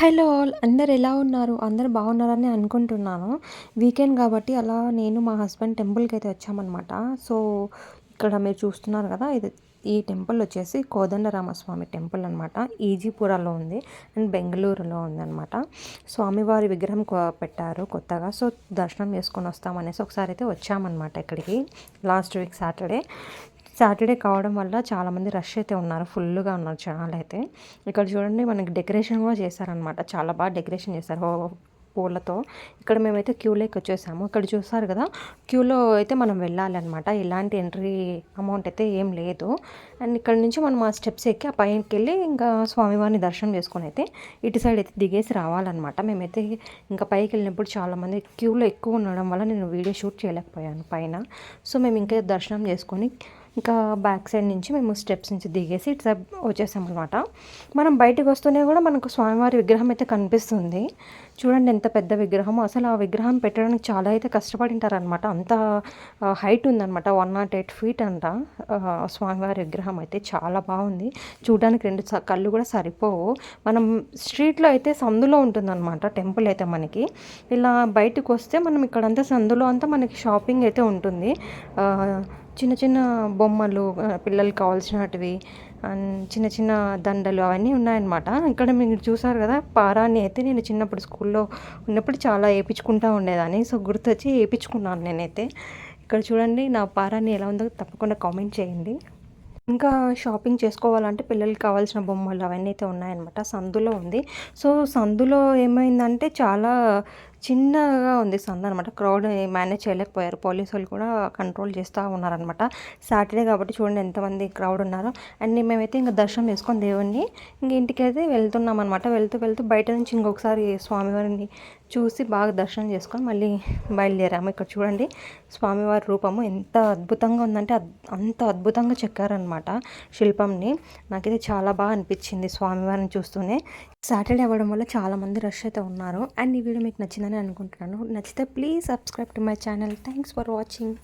Hello all అందరు ఎలా ఉన్నారు? అందరు బాగున్నారని అనుకుంటున్నాను. వీకెండ్ కాబట్టి అలా నేను మా హస్బెండ్ టెంపుల్కి అయితే వచ్చామన్నమాట. సో ఇక్కడ మీరు చూస్తున్నారు కదా ఇది ఈ టెంపుల్ వచ్చేసి కోదండరామస్వామి టెంపుల్ అనమాట ఈజీపురాలో ఉంది అండ్ బెంగళూరులో ఉందన్నమాట స్వామివారి విగ్రహం పెట్టారు కొత్తగా. సో దర్శనం చేసుకొని వస్తామనేసి ఒకసారి అయితే వచ్చామన్నమాట ఇక్కడికి. Last week Saturday. సాటర్డే కావడం వల్ల చాలామంది రష్ అయితే ఉన్నారు ఫుల్గా ఉన్నారు జనాలు అయితే ఇక్కడ చూడండి మనకి డెకరేషన్ కూడా చేశారనమాట చాలా బాగా డెకరేషన్ చేశారు పూలతో. ఇక్కడ మేమైతే క్యూలోకి వచ్చేసాము. ఇక్కడ చూస్తారు కదా క్యూలో అయితే మనం వెళ్ళాలి అనమాట ఎలాంటి ఎంట్రీ అమౌంట్ అయితే ఏం లేదు. అండ్ ఇక్కడ నుంచి మనం ఆ స్టెప్స్ ఎక్కి ఆ పైకి వెళ్ళి ఇంకా స్వామివారిని దర్శనం చేసుకొని అయితే ఇటు సైడ్ అయితే దిగేసి రావాలన్నమాట. మేమైతే ఇంకా పైకి వెళ్ళినప్పుడు చాలామంది క్యూలో ఎక్కువ ఉండడం వల్ల నేను వీడియో షూట్ చేయలేకపోయాను పైన. సో మేము ఇంకా దర్శనం చేసుకొని ఇంకా బ్యాక్ సైడ్ నుంచి మేము స్టెప్స్ నుంచి దిగేసి ఇటు సైడ్ వచ్చేసాం అనమాట మనం బయటకు వస్తూనే కూడా మనకు స్వామివారి విగ్రహం అయితే కనిపిస్తుంది. చూడండి ఎంత పెద్ద విగ్రహం అసలు ఆ విగ్రహం పెట్టడానికి చాలా అయితే కష్టపడి ఉంటారనమాట అంత హైట్ ఉందన్నమాట. వన్ నాట్ ఎయిట్ ఫీట్ అంట. స్వామివారి విగ్రహం అయితే చాలా బాగుంది. చూడడానికి రెండు కళ్ళు కూడా సరిపోవు. మనం స్ట్రీట్లో అయితే సందులో ఉంటుందన్నమాట. టెంపుల్ అయితే మనకి. ఇలా బయటకు వస్తే మనం ఇక్కడంతా సందులో అంతా మనకి షాపింగ్ అయితే ఉంటుంది. చిన్న చిన్న బొమ్మలు పిల్లలకి కావాల్సినటివి అండ్ చిన్న చిన్న దండలు అవన్నీ ఉన్నాయన్నమాట. ఇక్కడ మీరు చూసారు కదా పారాన్ని అయితే నేను చిన్నప్పుడు స్కూల్లో ఉన్నప్పుడు చాలా వేయించుకుంటూ ఉండేదాన్ని. సో గుర్తొచ్చి వేయించుకున్నాను నేనైతే. ఇక్కడ చూడండి నా పారాన్ని ఎలా ఉందో తప్పకుండా కామెంట్ చేయండి. ఇంకా షాపింగ్ చేసుకోవాలంటే పిల్లలకి కావాల్సిన బొమ్మలు అవన్నీ అయితే ఉన్నాయన్నమాట. సందులో ఉంది. సో సందులో ఏమైందంటే చాలా చిన్నగా ఉంది సంద అనమాట క్రౌడ్ మేనేజ్ చేయలేకపోయారు. పోలీసు వాళ్ళు కూడా కంట్రోల్ చేస్తూ ఉన్నారనమాట సాటర్డే కాబట్టి చూడండి ఎంతమంది క్రౌడ్ ఉన్నారో. అండ్ మేమైతే ఇంకా దర్శనం చేసుకొని దేవుణ్ణి ఇంక ఇంటికి అయితే వెళ్తున్నాం అనమాట వెళ్తూ వెళ్తూ బయట నుంచి ఇంకొకసారి స్వామివారిని చూసి బాగా దర్శనం చేసుకొని మళ్ళీ బయలుదేరాము. ఇక్కడ చూడండి స్వామివారి రూపము ఎంత అద్భుతంగా ఉందంటే అంత అద్భుతంగా చెక్కారనమాట శిల్పంని. నాకైతే చాలా బాగా అనిపించింది స్వామివారిని చూస్తూనే. సాటర్డే అవ్వడం వల్ల చాలామంది రష్ అయితే ఉన్నారు. అండ్ ఈ వీడియో మీకు నచ్చిందని అనుకుంటున్నాను. నచ్చితే please subscribe to my channel. Thanks for watching.